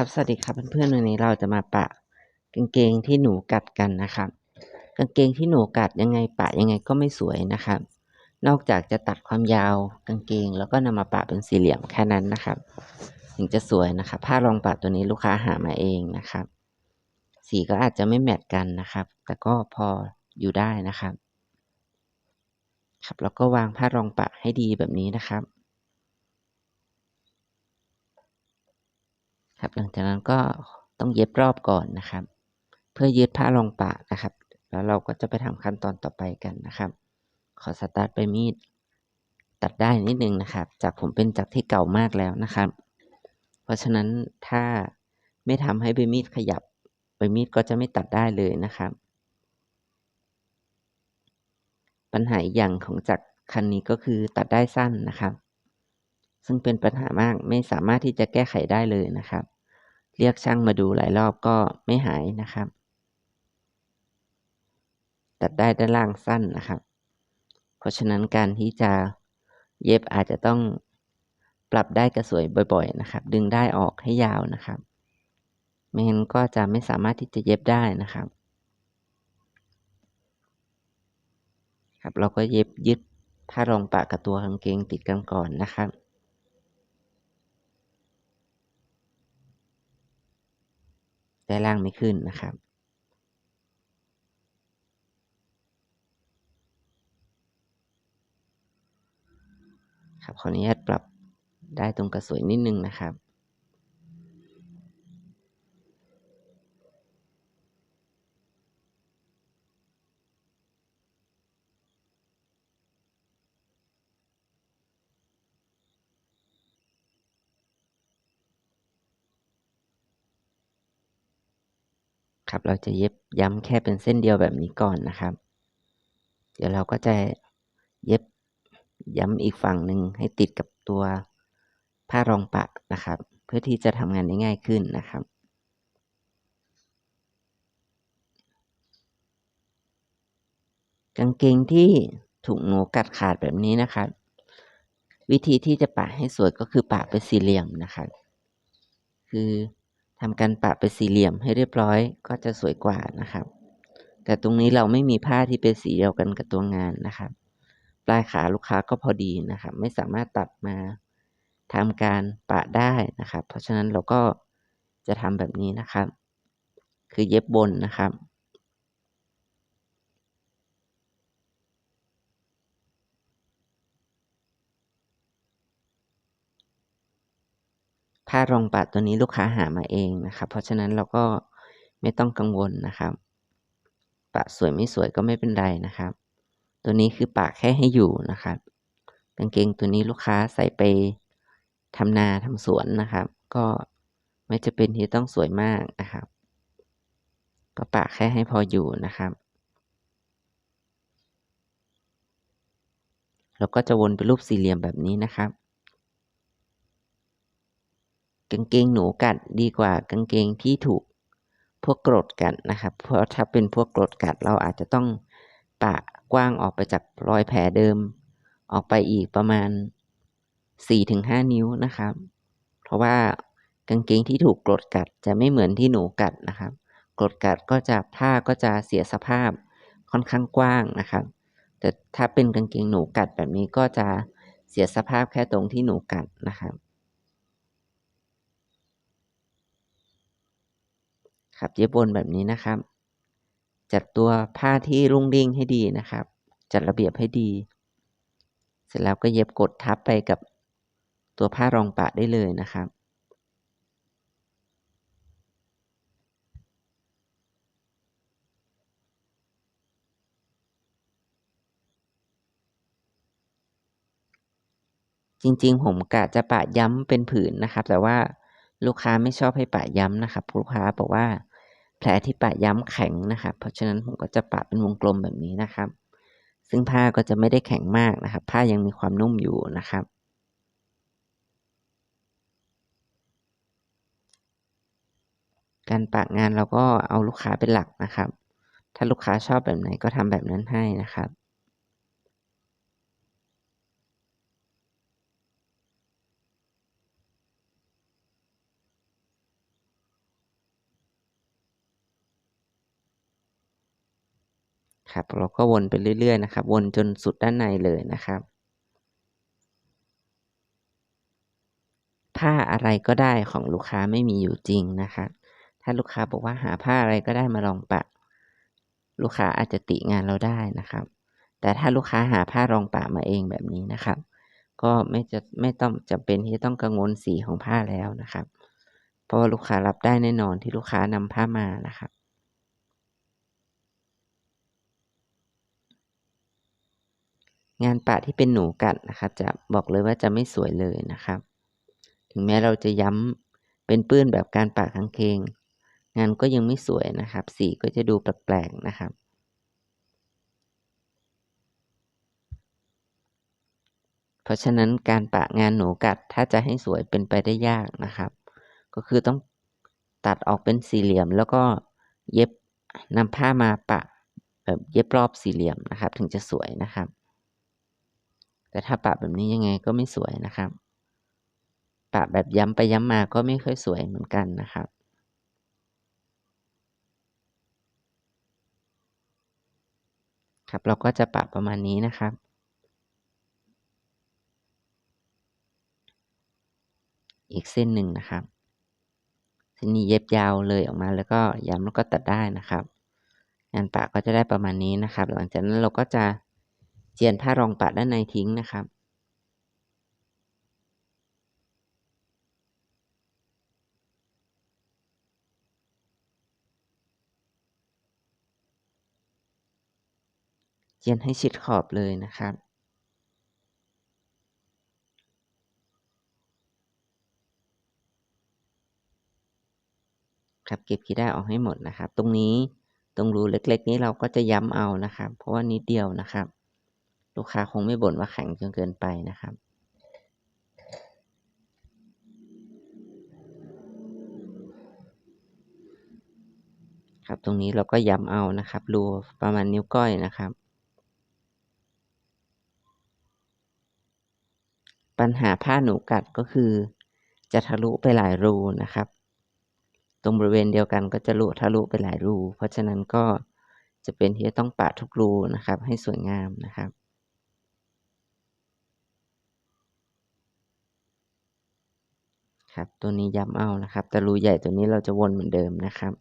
ครับสวัสดีครับเพื่อนๆวันนี้เราจะมาปะกางเกงที่หนูกัดกันนะครับกางเกงที่หนูกัดยังไงปะยังไงก็ไม่สวยนะครับ นอกจากจะตัดความยาวกางเกง แล้วก็นำมาปะเป็นสี่เหลี่ยมแค่นั้นนะครับ ถึงจะสวยนะครับ ผ้ารองปะตัวนี้ลูกค้าหามาเองนะครับ สีก็อาจจะไม่แมทกันนะครับ แต่ก็พออยู่ได้นะครับ ครับแล้วก็วางผ้ารองปะให้ดีแบบนี้นะครับ ครับหลังจากนั้นก็ต้องเย็บรอบก่อนนะครับ เพื่อยืดผ้ารองปะนะครับ แล้วเราก็จะไปทำขั้นตอนต่อไปกันนะครับ ขอสตาร์ทไปมีดตัดได้นิดนึงนะครับ จากผมเป็นจากที่เก่ามากแล้วนะครับ เพราะฉะนั้นถ้าไม่ทำให้ใบมีดขยับใบมีดก็จะไม่ตัดได้เลยนะครับ ปัญหาอีกอย่างของจักรคันนี้ก็คือตัดได้สั้นนะครับ ซึ่งเป็นปัญหามากไม่สามารถที่จะแก้ไขได้เลยนะครับ เรียกช่างมาดูหลายรอบก็ไม่หายนะครับ ตัดได้ด้านล่างสั้นนะครับ เพราะฉะนั้นการที่จะเย็บอาจจะต้องปรับได้กระสวยบ่อย ๆ นะครับ ดึงได้ออกให้ยาวนะครับไม่งั้นก็จะไม่สามารถที่จะเย็บได้นะครับ ครับ เราก็เย็บยึดผ้ารองปะกับตัวกางเกงติดกันก่อนนะครับ ได้ล่างไม่ขึ้นนะครับ ครับขออนุญาตปรับได้ตรงกระสวยนิดนึงนะครับ ครับ เราจะเย็บย้ำแค่เป็นเส้นเดียวแบบนี้ก่อนนะครับ เดี๋ยวเราก็จะเย็บย้ำอีกฝั่งหนึ่งให้ติดกับตัวผ้ารองปะนะครับ เพื่อที่จะทำงานได้ง่ายขึ้นนะครับกางเกงที่ถูกงูกัดขาดแบบนี้นะครับ วิธีที่จะปะให้สวยก็คือปะเป็นสี่เหลี่ยมนะครับ คือ ทำการปะเป็นสี่เหลี่ยมให้เรียบร้อยก็จะสวยกว่านะครับ แต่ตรงนี้เราไม่มีผ้าที่เป็นสีเดียวกันกับตัวงานนะครับ ปลายขาลูกค้าก็พอดีนะครับ ไม่สามารถตัดมาทำการปะได้นะครับ เพราะฉะนั้นเราก็จะทำแบบนี้นะครับ คือเย็บบนนะครับ ผ้ารองปะตัวนี้ลูกค้าหามาเองนะครับ เพราะฉะนั้นเราก็ไม่ต้องกังวลนะครับ ปะสวยไม่สวยก็ไม่เป็นไรนะครับ ตัวนี้คือปะแค่ให้อยู่นะครับกางเกงตัวนี้ลูกค้าใส่ไปทำนาทำสวนนะครับ ก็ไม่จะเป็นที่ต้องสวยมากนะครับ ก็ปะแค่ให้พออยู่นะครับแล้วก็จะวนเป็นรูปสี่เหลี่ยมแบบนี้นะครับ กางเกงหนูกัดดีกว่ากางเกงที่ถูกพวกกรดกัดนะครับ เพราะถ้าเป็นพวกกรดกัดเราอาจจะต้องปะกว้างออกไปจากรอยแผลเดิม ออกไปอีกประมาณ 4-5 นิ้วนะครับ เพราะว่ากางเกงที่ถูกกรดกัดจะไม่เหมือนที่หนูกัดนะครับ กรดกัดก็จะผ้าก็จะเสียสภาพค่อนข้างกว้างนะครับ แต่ถ้าเป็นกางเกงหนูกัดแบบนี้ก็จะเสียสภาพแค่ตรงที่หนูกัดนะครับ ครับเย็บบนแบบนี้นะครับ จัดตัวผ้าที่รุ่งริ่งให้ดีนะครับ จัดระเบียบให้ดี เสร็จแล้วก็เย็บกดทับไปกับตัวผ้ารองปะได้เลยนะครับจริงๆ ผมกะจะปะย้ำเป็นผืนนะครับ แต่ว่าลูกค้าไม่ชอบให้ปะย้ำนะครับ ลูกค้าบอกว่า แผลที่ปะย้ำแข็งนะครับ เพราะฉะนั้นผมก็จะปะเป็นวงกลมแบบนี้นะครับ ซึ่งผ้าก็จะไม่ได้แข็งมากนะครับ ผ้ายังมีความนุ่มอยู่นะครับ การปะงานเราก็เอาลูกค้าเป็นหลักนะครับ ถ้าลูกค้าชอบแบบไหนก็ทำแบบนั้นให้นะครับ ครับ เราก็วนไปเรื่อยๆนะครับ วนจนสุดด้านในเลยนะครับ ผ้าอะไรก็ได้ของลูกค้าไม่มีอยู่จริงนะครับ ถ้าลูกค้าบอกว่าหาผ้าอะไรก็ได้มาลองปักลูกค้าอาจจะติงานเราได้นะครับ แต่ถ้าลูกค้าหาผ้ารองปะมาเองแบบนี้นะครับ ก็ไม่จะไม่ต้องจำเป็นที่จะต้องกังวลสีของผ้าแล้วนะครับ เพราะว่าลูกค้ารับได้แน่นอนที่ลูกค้านำผ้ามานะครับ งานปะที่เป็นหนูกัดนะครับ จะบอกเลยว่าจะไม่สวยเลยนะครับ ถึงแม้เราจะย้ำเป็นปื้นแบบการปะกางเกงงานก็ยังไม่สวยนะครับ สีก็จะดูแปลกๆนะครับเพราะฉะนั้นการปะงานหนูกัดถ้าจะให้สวยเป็นไปได้ยากนะครับ ก็คือต้องตัดออกเป็นสี่เหลี่ยม แล้วก็เย็บนำผ้ามาปะแบบเย็บรอบสี่เหลี่ยมนะครับ ถึงจะสวยนะครับ แต่ถ้าปะแบบนี้ยังไงก็ไม่สวยนะครับ ปะแบบย้ำไปย้ำมาก็ไม่ค่อยสวยเหมือนกันนะครับ ครับเราก็จะปะประมาณนี้นะครับอีกเส้นหนึ่งนะครับเส้นนี้เย็บยาวเลยออกมาแล้วก็ย้ำแล้วก็ตัดได้นะครับ งานปะก็จะได้ประมาณนี้นะครับ หลังจากนั้นเราก็จะ เจียนผ้ารองปะด้านในทิ้งนะครับ เจียนให้ชิดขอบเลยนะครับครับเก็บกีด้ออกให้หมดนะครับ ตรงนี้ตรงรูเล็ก ๆ นี้เราก็จะย้ำเอานะครับ เพราะว่านิดเดียวนะครับ ลูกค้าคงไม่บ่นว่าแข็งจนเกินไปนะครับ ครับตรงนี้เราก็ย้ำเอานะครับ รูประมาณนิ้วก้อยนะครับ ปัญหาผ้าหนูกัดก็คือ จะทะลุไปหลายรูนะครับ ตรงบริเวณเดียวกันก็จะลุทะลุไปหลายรู เพราะฉะนั้นก็จะเป็นที่จะต้องปะทุกรูนะครับ ให้สวยงามนะครับ ครับ ตัวนี้ย้ำเอานะครับ แต่รูใหญ่ตัวนี้เราจะวนเหมือนเดิมนะครับ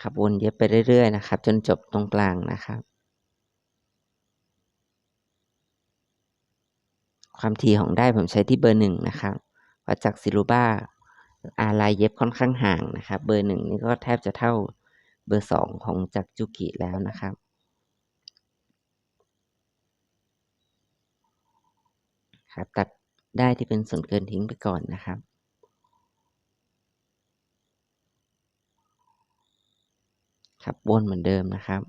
ครับวนเย็บไปเรื่อยๆนะครับ จนจบตรงกลางนะครับ ความถี่ของได้ผมใช้ที่เบอร์หนึ่งนะครับวัดจากซิลูบ้าอาลายเย็บค่อนข้างห่างนะครับ เบอร์หนึ่งนี่ก็แทบจะเท่าเบอร์สองของจากจุกิแล้วนะครับครับตัดได้ที่เป็นส่วนเกินทิ้งไปก่อนนะครับ ครับวนเหมือนเดิมนะครับ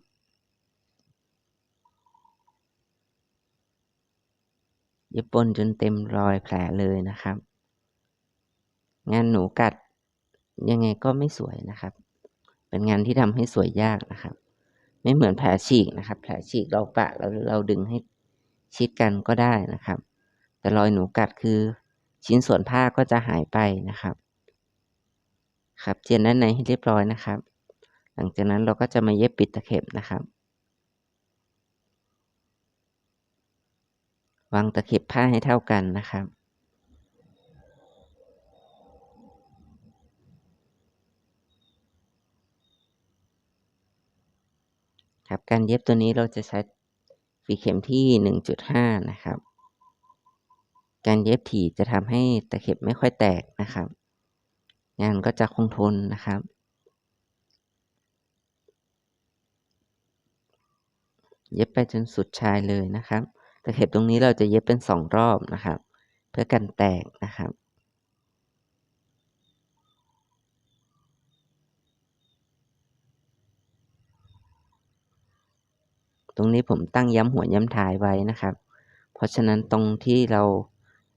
เย็บปนจนเต็มรอยแผลเลยนะครับ งานหนูกัดยังไงก็ไม่สวยนะครับ เป็นงานที่ทำให้สวยยากนะครับ ไม่เหมือนแผลฉีกนะครับ แผลฉีกเราปะเราเราดึงให้ชิดกันก็ได้นะครับ แต่รอยหนูกัดคือชิ้นส่วนผ้าก็จะหายไปนะครับ ครับเจียนด้านในให้เรียบร้อยนะครับ หลังจากนั้นเราก็จะมาเย็บปิดตะเข็บนะครับ วางตะเข็บผ้าให้เท่ากันนะครับ ครับการเย็บตัวนี้เราจะใช้ฝีเข็มที่ 1.5 นะครับ การเย็บถี่จะทำให้ตะเข็บไม่ค่อยแตกนะครับ งานก็จะคงทนนะครับเย็บไปจนสุดชายเลยนะครับ ตะเข็บตรงนี้เราจะเย็บเป็นสองรอบนะครับ เพื่อกันแตกนะครับตรงนี้ผมตั้งย้ำหัวย้ำท้ายไว้นะครับ เพราะฉะนั้นตรงที่เรา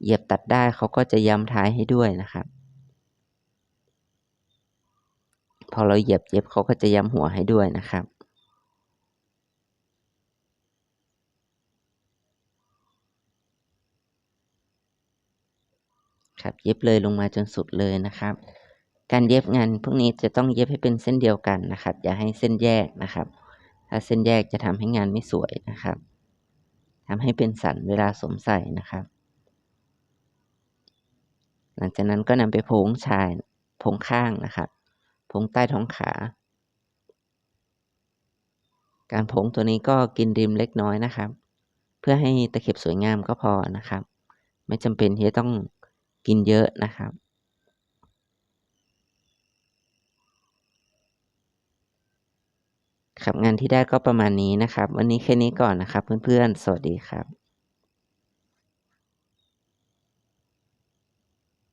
เหยียบตัดได้เขาก็จะย้ำท้ายให้ด้วยนะครับ พอเราเหยียบเย็บเขาก็จะย้ำหัวให้ด้วยนะครับ ครับ เย็บเลยลงมาจนสุดเลยนะครับ การเย็บงานพวกนี้จะต้องเย็บให้เป็นเส้นเดียวกันนะครับ อย่าให้เส้นแยกนะครับ ถ้าเส้นแยกจะทำให้งานไม่สวยนะครับทำให้เป็นสันเวลาสวมใส่นะครับ หลังจากนั้นก็นำไปโพงชายโพงข้างนะครับโพงใต้ท้องขาการโพ้งตัวนี้ก็กินริมเล็กน้อยนะครับ เพื่อให้ตะเข็บสวยงามก็พอนะครับ ไม่จำเป็นที่จะต้อง กินเยอะนะครับ ครับงานที่ได้ก็ประมาณนี้นะครับ วันนี้แค่นี้ก่อนนะครับเพื่อนๆ สวัสดีครับ